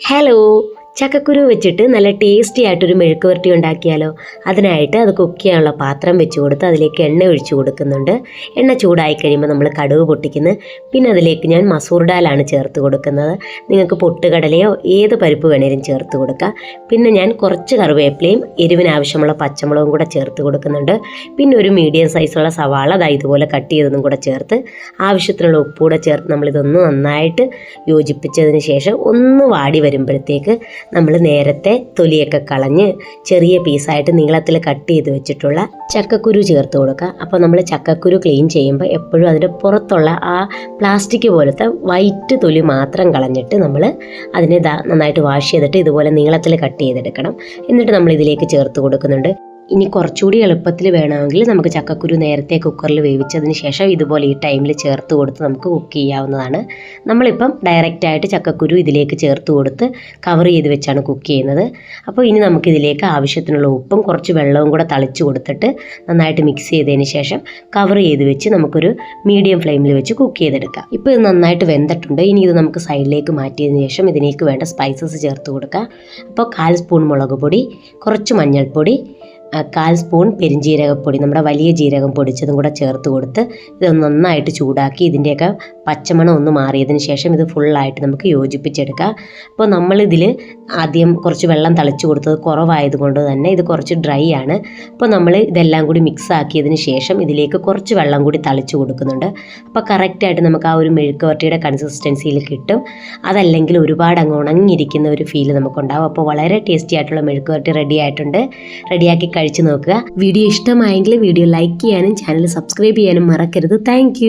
Hello ചക്കക്കുരു വെച്ചിട്ട് നല്ല ടേസ്റ്റി ആയിട്ടൊരു മെഴുക്ക് വരട്ടി ഉണ്ടാക്കിയാലോ. അതിനായിട്ട് അത് കുക്ക് ചെയ്യാനുള്ള പാത്രം വെച്ച് കൊടുത്ത് അതിലേക്ക് എണ്ണ ഒഴിച്ചു കൊടുക്കുന്നുണ്ട്. എണ്ണ ചൂടായി കഴിയുമ്പോൾ നമ്മൾ കടുക് പൊട്ടിക്കുന്നു. പിന്നെ അതിലേക്ക് ഞാൻ മസൂർ ഡാലാണ് ചേർത്ത് കൊടുക്കുന്നത്. നിങ്ങൾക്ക് പൊട്ടുകടലയോ ഏത് പരിപ്പ് വേണേലും ചേർത്ത് കൊടുക്കാം. പിന്നെ ഞാൻ കുറച്ച് കറിവേപ്പിലയും എരിവിന് ആവശ്യമുള്ള പച്ചമുളകും കൂടെ ചേർത്ത് കൊടുക്കുന്നുണ്ട്. പിന്നെ ഒരു മീഡിയം സൈസുള്ള സവാള അതാ ഇതുപോലെ കട്ട് ചെയ്തതും കൂടെ ചേർത്ത് ആവശ്യത്തിനുള്ള ഉപ്പൂടെ ചേർത്ത് നമ്മളിതൊന്ന് നന്നായിട്ട് യോജിപ്പിച്ചതിന് ശേഷം ഒന്ന് വാടി വരുമ്പോഴത്തേക്ക് നമ്മൾ നേരത്തെ തൊലിയൊക്കെ കളഞ്ഞ് ചെറിയ പീസായിട്ട് നീളത്തിൽ കട്ട് ചെയ്ത് വെച്ചിട്ടുള്ള ചക്കക്കുരു ചേർത്ത് കൊടുക്കുക. അപ്പോൾ നമ്മൾ ചക്കക്കുരു ക്ലീൻ ചെയ്യുമ്പോൾ എപ്പോഴും അതിന്റെ പുറത്തുള്ള ആ പ്ലാസ്റ്റിക് പോലത്തെ വൈറ്റ് തൊലി മാത്രം കളഞ്ഞിട്ട് നമ്മൾ അതിനെ നന്നായിട്ട് വാഷ് ചെയ്തിട്ട് ഇതുപോലെ നീളത്തിൽ കട്ട് ചെയ്തെടുക്കണം. എന്നിട്ട് നമ്മൾ ഇതിലേക്ക് ചേർത്ത് കൊടുക്കുന്നുണ്ട്. ഇനി കുറച്ചുകൂടി എളുപ്പത്തിൽ വേണമെങ്കിൽ നമുക്ക് ചക്കക്കുരു നേരത്തെ കുക്കറിൽ വേവിച്ചതിന് ശേഷം ഇതുപോലെ ഈ ടൈമിൽ ചേർത്ത് കൊടുത്ത് നമുക്ക് കുക്ക് ചെയ്യാവുന്നതാണ്. നമ്മളിപ്പം ഡയറക്റ്റായിട്ട് ചക്കക്കുരു ഇതിലേക്ക് ചേർത്ത് കൊടുത്ത് കവർ ചെയ്ത് വെച്ചാണ് കുക്ക് ചെയ്യുന്നത്. അപ്പോൾ ഇനി നമുക്കിതിലേക്ക് ആവശ്യത്തിനുള്ള ഉപ്പും കുറച്ച് വെള്ളവും കൂടെ തളിച്ച് കൊടുത്തിട്ട് നന്നായിട്ട് മിക്സ് ചെയ്തതിന് ശേഷം കവർ ചെയ്ത് വെച്ച് നമുക്കൊരു മീഡിയം ഫ്ലെയിമിൽ വെച്ച് കുക്ക് ചെയ്തെടുക്കാം. ഇപ്പോൾ ഇത് നന്നായിട്ട് വെന്തിട്ടുണ്ട്. ഇനി ഇത് നമുക്ക് സൈഡിലേക്ക് മാറ്റിയതിന് ശേഷം ഇതിലേക്ക് വേണ്ട സ്പൈസസ് ചേർത്ത് കൊടുക്കാം. അപ്പോൾ കാൽ സ്പൂൺ മുളക് പൊടി കുറച്ച് മഞ്ഞൾപ്പൊടി കാൽ സ്പൂൺ പെരിഞ്ജീരകപ്പൊടി നമ്മുടെ വലിയ ജീരകം പൊടിച്ചതും കൂടെ ചേർത്ത് കൊടുത്ത് ഇത് നന്നായിട്ട് ചൂടാക്കി ഇതിന്റെയൊക്കെ പച്ചമണം ഒന്ന് മാറിയതിന് ശേഷം ഇത് ഫുള്ളായിട്ട് നമുക്ക് യോജിപ്പിച്ചെടുക്കാം. അപ്പോൾ നമ്മളിതിൽ ആദ്യം കുറച്ച് വെള്ളം തളിച്ചു കൊടുത്തത് കുറവായതുകൊണ്ട് തന്നെ ഇത് കുറച്ച് ഡ്രൈ ആണ്. അപ്പോൾ നമ്മൾ ഇതെല്ലാം കൂടി മിക്സ് ആക്കിയതിന് ശേഷം ഇതിലേക്ക് കുറച്ച് വെള്ളം കൂടി തളിച്ച് കൊടുക്കുന്നുണ്ട്. അപ്പോൾ കറക്റ്റായിട്ട് നമുക്ക് ആ ഒരു മെഴുക്ക് വരട്ടിയുടെ കൺസിസ്റ്റൻസിയിൽ കിട്ടും. അതല്ലെങ്കിൽ ഒരുപാട് അങ്ങ് ഉണങ്ങിയിരിക്കുന്ന ഒരു ഫീൽ നമുക്കുണ്ടാവും. അപ്പോൾ വളരെ ടേസ്റ്റി ആയിട്ടുള്ള മെഴുക്ക് വരട്ടി റെഡി ആയിട്ടുണ്ട്. റെഡിയാക്കി കഴിച്ച് നോക്കുക. വീഡിയോ ഇഷ്ടമായെങ്കിൽ വീഡിയോ ലൈക്ക് ചെയ്യാനും ചാനൽ സബ്സ്ക്രൈബ് ചെയ്യാനും മറക്കരുത്. താങ്ക്